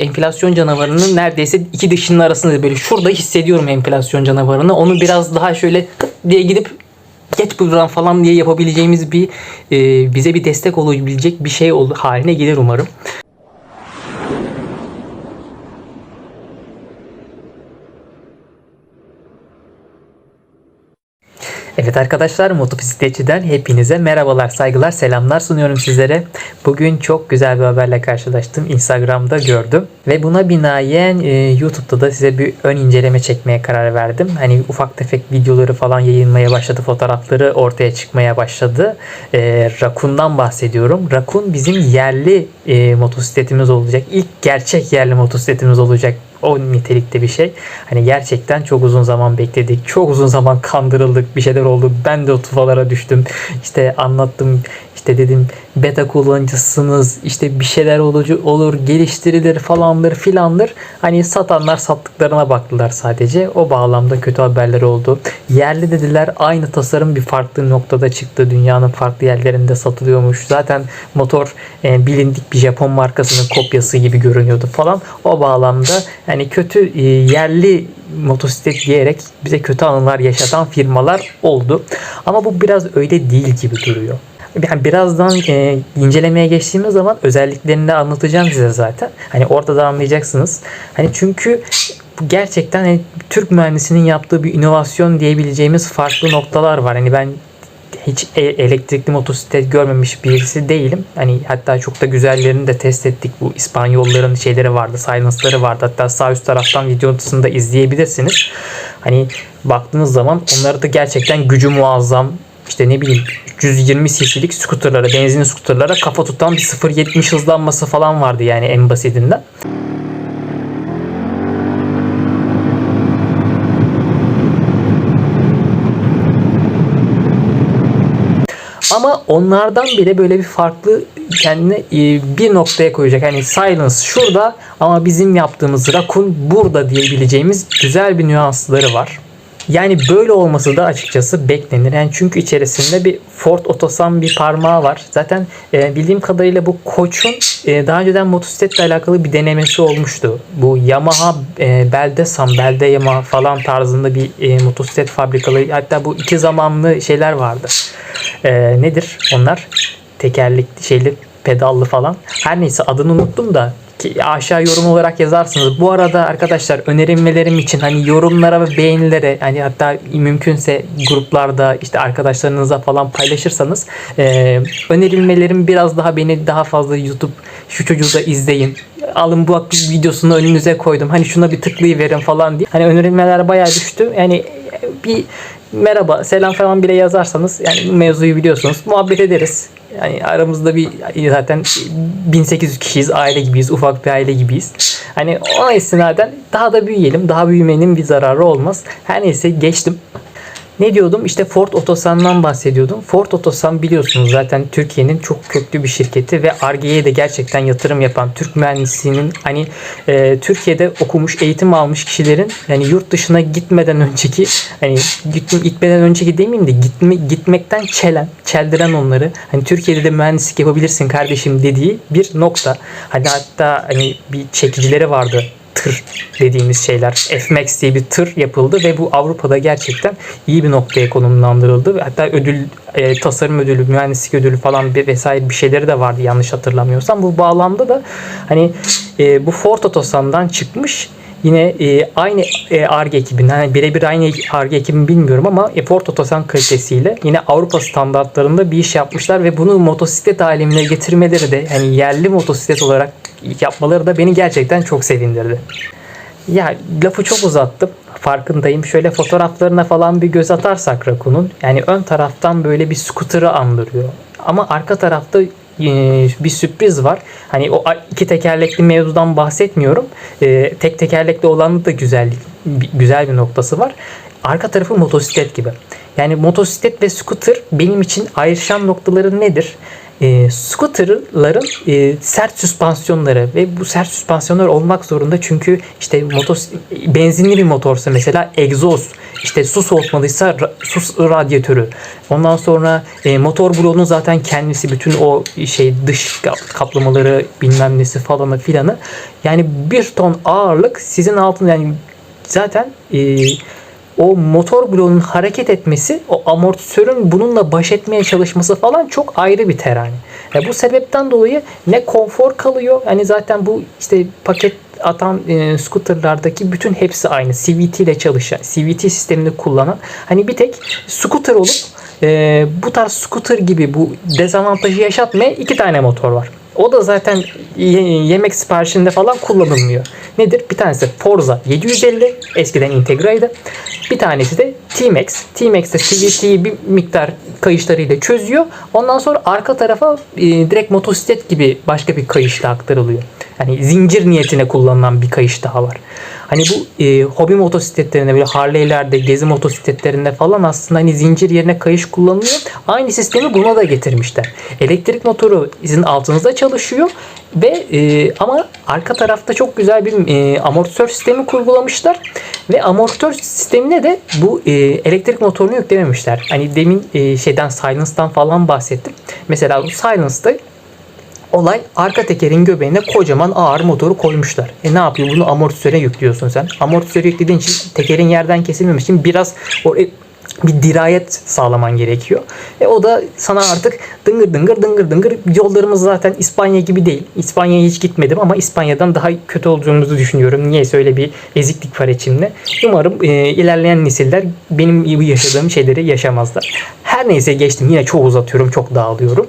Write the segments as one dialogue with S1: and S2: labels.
S1: enflasyon canavarının neredeyse iki dişinin arasında böyle şurada hissediyorum enflasyon canavarını. Onu biraz daha şöyle diye gidip geç buradan falan diye yapabileceğimiz bir e, bize bir destek olabilecek bir şey haline gelir umarım. Evet arkadaşlar motosikletçiden hepinize merhabalar, saygılar, selamlar sunuyorum sizlere. Bugün çok güzel bir haberle karşılaştım. Instagram'da gördüm. Ve buna binaen e, YouTube'da da size bir ön inceleme çekmeye karar verdim. Hani ufak tefek videoları falan yayınlamaya başladı. Fotoğrafları ortaya çıkmaya başladı. E, Rakun'dan bahsediyorum. Rakun bizim yerli e, motosikletimiz olacak. İlk gerçek yerli motosikletimiz olacak o nitelikte bir şey. Hani gerçekten çok uzun zaman bekledik. Çok uzun zaman kandırıldık. Bir şeyler oldu. Ben de o tufalara düştüm. İşte anlattım. İşte dedim beta kullanıcısınız. İşte bir şeyler olucu, olur, geliştirilir falandır filandır. Hani satanlar sattıklarına baktılar sadece. O bağlamda kötü haberler oldu. Yerli dediler aynı tasarım bir farklı noktada çıktı. Dünyanın farklı yerlerinde satılıyormuş. Zaten motor e, bilindik bir Japon markasının kopyası gibi görünüyordu falan. O bağlamda yani kötü e, yerli motosiklet diyerek bize kötü anılar yaşatan firmalar oldu. Ama bu biraz öyle değil gibi duruyor. Yani birazdan e, incelemeye geçtiğimiz zaman özelliklerini de anlatacağım size zaten. Hani orada da anlayacaksınız. Hani çünkü gerçekten hani Türk mühendisinin yaptığı bir inovasyon diyebileceğimiz farklı noktalar var. Hani ben hiç e- elektrikli motosiklet görmemiş birisi değilim. Hani hatta çok da güzellerini de test ettik. Bu İspanyolların şeyleri vardı, silence'ları vardı. Hatta sağ üst taraftan videosunu da izleyebilirsiniz. Hani baktığınız zaman onları da gerçekten gücü muazzam. İşte ne bileyim 320 cc'lik skuterlara, benzinli skuterlara kafa tutan bir 0.70 hızlanması falan vardı yani en basitinden. Ama onlardan bile böyle bir farklı kendine e, bir noktaya koyacak. Hani Silence şurada ama bizim yaptığımız Raccoon burada diyebileceğimiz güzel bir nüansları var. Yani böyle olması da açıkçası beklenir. Yani çünkü içerisinde bir Ford Otosan bir parmağı var. Zaten e, bildiğim kadarıyla bu Koç'un e, daha önceden motosikletle alakalı bir denemesi olmuştu. Bu Yamaha e, Beldesan, Belde Yamaha falan tarzında bir e, motosiklet fabrikaları hatta bu iki zamanlı şeyler vardı. E, nedir onlar? Tekerlekli şeyli pedallı falan. Her neyse adını unuttum da aşağı yorum olarak yazarsınız. Bu arada arkadaşlar önerilmelerim için hani yorumlara ve beğenilere hani hatta mümkünse gruplarda işte arkadaşlarınıza falan paylaşırsanız e, önerilmelerim biraz daha beni daha fazla YouTube şu çocuğu da izleyin. Alın bu videosunu önünüze koydum. Hani şuna bir tıklayıverin falan diye. Hani önerilmeler bayağı düştü. Yani bir merhaba selam falan bile yazarsanız yani mevzuyu biliyorsunuz muhabbet ederiz. Yani aramızda bir zaten 1800 kişiyiz aile gibiyiz ufak bir aile gibiyiz. Hani o istinaden daha da büyüyelim daha büyümenin bir zararı olmaz. Her neyse geçtim. Ne diyordum? İşte Ford Otosan'dan bahsediyordum. Ford Otosan biliyorsunuz zaten Türkiye'nin çok köklü bir şirketi ve Ar-Ge'ye de gerçekten yatırım yapan Türk mühendisliğinin hani e, Türkiye'de okumuş, eğitim almış kişilerin yani yurt dışına gitmeden önceki hani git- gitmeden önceki demeyeyim de gitme, gitmekten çelen, çeldiren onları hani Türkiye'de de mühendislik yapabilirsin kardeşim dediği bir nokta. Hani hatta hani bir çekicileri vardı tır dediğimiz şeyler. F-Max diye bir tır yapıldı ve bu Avrupa'da gerçekten iyi bir noktaya konumlandırıldı. Hatta ödül, e, tasarım ödülü, mühendislik ödülü falan bir vesaire bir şeyleri de vardı yanlış hatırlamıyorsam. Bu bağlamda da hani e, bu Ford Otosan'dan çıkmış Yine e, aynı e, ARGE ekibinden, yani birebir aynı ARGE ekibini bilmiyorum ama e, Ford Otosan kalitesiyle yine Avrupa standartlarında bir iş yapmışlar ve bunu motosiklet alemine getirmeleri de hani yerli motosiklet olarak yapmaları da beni gerçekten çok sevindirdi. Ya lafı çok uzattım. Farkındayım. Şöyle fotoğraflarına falan bir göz atarsak Rakun'un yani ön taraftan böyle bir scooter'ı andırıyor. Ama arka tarafta e, bir sürpriz var. Hani o iki tekerlekli mevzudan bahsetmiyorum. E, tek tekerlekli olanın da güzel güzel bir noktası var. Arka tarafı motosiklet gibi. Yani motosiklet ve scooter benim için ayrışan noktaları nedir? E, scooterların e, sert süspansiyonları ve bu sert süspansiyonlar olmak zorunda çünkü işte motos benzinli bir motorsa mesela egzoz işte su soğutmalıysa ra- su radyatörü. Ondan sonra e, motor bloğunun zaten kendisi bütün o şey dış ka- kaplamaları bilmem nesi falanı filanı yani bir ton ağırlık sizin altında yani zaten e, o motor bloğunun hareket etmesi, o amortisörün bununla baş etmeye çalışması falan çok ayrı bir terane. E, bu sebepten dolayı ne konfor kalıyor. Hani zaten bu işte paket atan e, scooterlardaki bütün hepsi aynı. CVT ile çalışan, CVT sistemini kullanan. Hani bir tek scooter olup e, bu tarz scooter gibi bu dezavantajı yaşatmaya iki tane motor var. O da zaten ye- yemek siparişinde falan kullanılmıyor. Nedir? Bir tanesi Forza 750 eskiden Integra'ydı. Bir tanesi de T-Max. T-Max de CVT'yi bir miktar kayışlarıyla çözüyor. Ondan sonra arka tarafa e, direkt motosiklet gibi başka bir kayışla aktarılıyor. Yani zincir niyetine kullanılan bir kayış daha var. Hani bu e, hobi motosikletlerinde böyle Harley'lerde, gezi motosikletlerinde falan aslında hani zincir yerine kayış kullanılıyor. Aynı sistemi buna da getirmişler. Elektrik motoru sizin altınızda çalışıyor ve e, ama arka tarafta çok güzel bir e, amortisör sistemi kurgulamışlar ve amortisör sistemine de bu e, elektrik motorunu yüklememişler. Hani demin e, şeyden Silence'dan falan bahsettim. Mesela bu Silence'da Olay arka tekerin göbeğine kocaman ağır motoru koymuşlar. E ne yapıyor? Bunu amortisöre yüklüyorsun sen. Amortisöre yüklediğin için tekerin yerden kesilmemiş için biraz oraya bir dirayet sağlaman gerekiyor. E o da sana artık dıngır dıngır dıngır dıngır yollarımız zaten İspanya gibi değil. İspanya'ya hiç gitmedim ama İspanya'dan daha kötü olduğumuzu düşünüyorum. Niyeyse öyle bir eziklik var içimde. Umarım e, ilerleyen nesiller benim yaşadığım şeyleri yaşamazlar. Her neyse geçtim. Yine çok uzatıyorum. Çok dağılıyorum.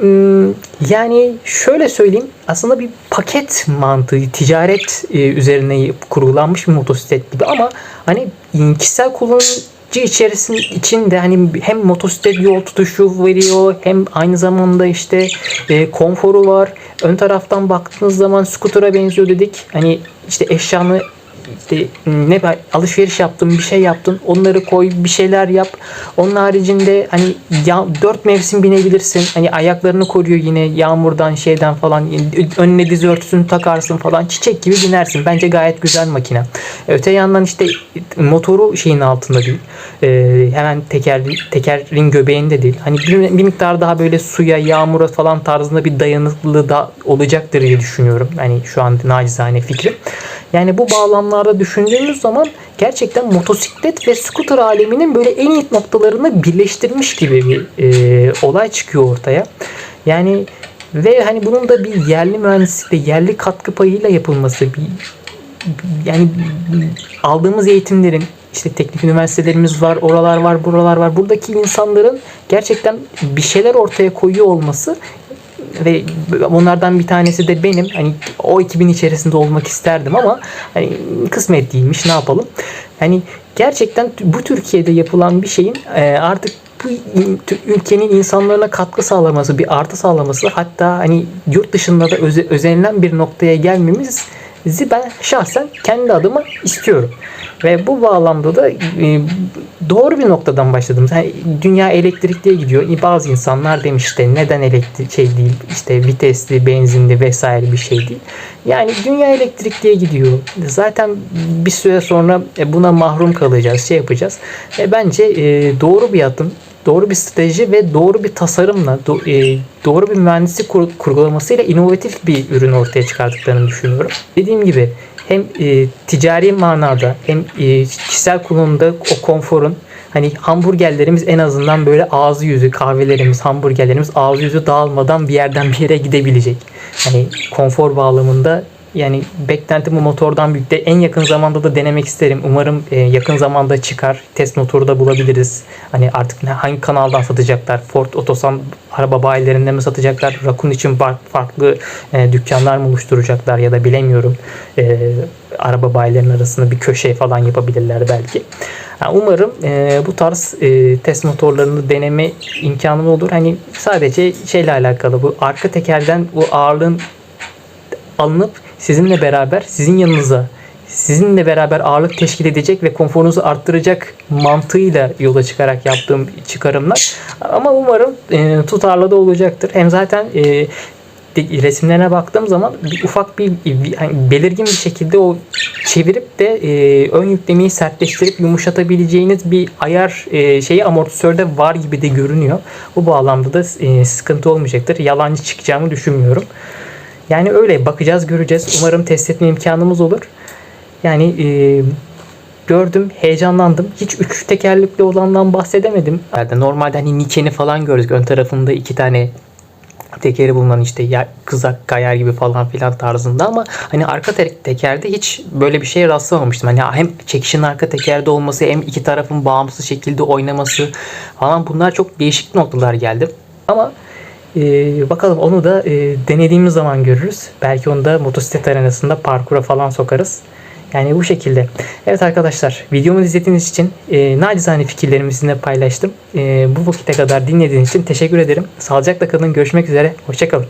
S1: Hmm, Yani şöyle söyleyeyim aslında bir paket mantığı ticaret e, üzerine kurgulanmış bir motosiklet gibi ama hani kişisel kullanıcı içerisinde içinde hani hem motosiklet yol tutuşu veriyor hem aynı zamanda işte e, konforu var. Ön taraftan baktığınız zaman scooter'a benziyor dedik. Hani işte eşyanı işte ne alışveriş yaptın bir şey yaptın onları koy bir şeyler yap. Onun haricinde hani ya, dört mevsim binebilirsin. Hani ayaklarını koruyor yine yağmurdan şeyden falan. Önüne diz örtüsünü takarsın falan. Çiçek gibi binersin. Bence gayet güzel makine. Öte yandan işte motoru şeyin altında değil. Ee, hemen teker tekerin göbeğinde değil. Hani bir, bir miktar daha böyle suya yağmura falan tarzında bir dayanıklı da olacaktır diye düşünüyorum. Hani şu an nacizane fikrim yani bu bağlamlarda düşündüğümüz zaman gerçekten motosiklet ve scooter aleminin böyle en iyi noktalarını birleştirmiş gibi bir e, olay çıkıyor ortaya. Yani ve hani bunun da bir yerli mühendislikle, yerli katkı payıyla yapılması, bir yani aldığımız eğitimlerin işte teknik üniversitelerimiz var, oralar var, buralar var. Buradaki insanların gerçekten bir şeyler ortaya koyuyor olması ve bunlardan bir tanesi de benim. Hani o ekibin içerisinde olmak isterdim ama hani kısmet değilmiş ne yapalım. Hani gerçekten bu Türkiye'de yapılan bir şeyin e, artık bu ülkenin insanlarına katkı sağlaması, bir artı sağlaması hatta hani yurt dışında da öze, özenilen bir noktaya gelmemiz ben şahsen kendi adıma istiyorum. Ve bu bağlamda da e, doğru bir noktadan başladım. Yani dünya elektrikliye gidiyor. E, Bazı insanlar demiş işte neden elektrik şey değil işte vitesli, benzinli vesaire bir şey değil. Yani dünya elektrikliye gidiyor. Zaten bir süre sonra e, buna mahrum kalacağız, şey yapacağız. E, bence doğru bir adım doğru bir strateji ve doğru bir tasarımla do- e, doğru bir mühendislik kur- kurgulamasıyla inovatif bir ürün ortaya çıkardıklarını düşünüyorum. Dediğim gibi hem e, ticari manada hem e, kişisel kullanımda o konforun hani hamburgerlerimiz en azından böyle ağzı yüzü kahvelerimiz hamburgerlerimiz ağzı yüzü dağılmadan bir yerden bir yere gidebilecek. Hani konfor bağlamında yani beklentim bu motordan büyük de en yakın zamanda da denemek isterim. Umarım e, yakın zamanda çıkar. Test motoru da bulabiliriz. Hani artık hangi kanaldan satacaklar? Ford Otosan araba bayilerinde mi satacaklar? Rakun için farklı e, dükkanlar mı oluşturacaklar ya da bilemiyorum. E, araba bayilerinin arasında bir köşe falan yapabilirler belki. Yani umarım e, bu tarz e, test motorlarını deneme imkanım olur. Hani sadece şeyle alakalı bu arka tekerden bu ağırlığın alınıp sizinle beraber sizin yanınıza sizinle beraber ağırlık teşkil edecek ve konforunuzu arttıracak mantığıyla yola çıkarak yaptığım çıkarımlar. Ama umarım e, tutarlı da olacaktır. Hem zaten e, resimlerine baktığım zaman bir ufak bir, bir- hani belirgin bir şekilde o çevirip de e, ön yüklemeyi sertleştirip yumuşatabileceğiniz bir ayar e, şeyi amortisörde var gibi de görünüyor. Bu bağlamda da e, sıkıntı olmayacaktır. Yalancı çıkacağımı düşünmüyorum. Yani öyle bakacağız göreceğiz. Umarım test etme imkanımız olur. Yani e, gördüm, heyecanlandım. Hiç üç tekerlekli olandan bahsedemedim. Yani normalde hani Niken'i falan gördük. Ön tarafında iki tane tekeri bulunan işte ya, kızak kayar gibi falan filan tarzında ama hani arka te- tekerde hiç böyle bir şeye rastlamamıştım. Hani hem çekişin arka tekerde olması hem iki tarafın bağımsız şekilde oynaması falan bunlar çok değişik noktalar geldi. Ama e, bakalım onu da e, denediğimiz zaman görürüz. Belki onu da motosiklet arenasında parkura falan sokarız. Yani bu şekilde. Evet arkadaşlar videomu izlediğiniz için e, nacizane fikirlerimi sizinle paylaştım. E, bu vakite kadar dinlediğiniz için teşekkür ederim. Sağlıcakla kalın. Görüşmek üzere. Hoşçakalın.